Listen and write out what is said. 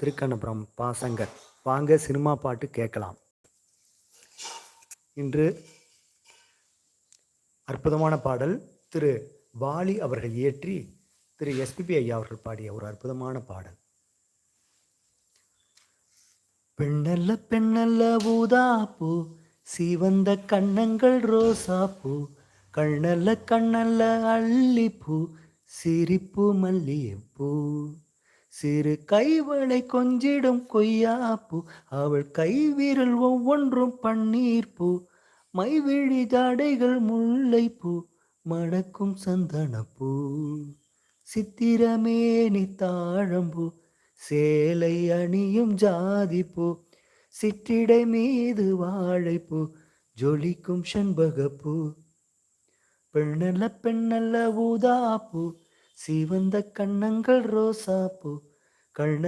திருக்கண்ணபுரம் பாசங்கர். வாங்க சினிமா பாட்டு கேட்கலாம். இன்று அற்புதமான பாடல் திரு வாலி அவர்கள் இயற்றி திரு எஸ்பிபி ஐயா அவர்கள் பாடிய ஒரு அற்புதமான பாடல். பெண்ணல்ல பெண்ணல்ல ஊதாப்பூ சிவந்த கண்ணங்கள் ரோசாப்பூ கண்ணல்ல கண்ணல்ல அள்ளிப்பூ சிரிப்பு மல்லிகைப்பூ. சிறு கைவளை கொஞ்சிடும் கொய்யாப்பூ அவள் கைவிரல் ஒவ்வொன்றும் பன்னீர் பூ மைவிழி ஜாடைகள் முல்லைப்பூ மணக்கும் சந்தனப்பூ சித்திரமேனி தாழம்பூ சேலை அணியும் ஜாதிப்பூ சிற்றிடை மீது வாழைப்பூ ஜொலிக்கும் செண்பகப்பூ பெண்ணல்ல பெண்ணல்ல ஊதாப்பூ சிவந்த கண்ணங்கள் ரோசா பூ கண்ண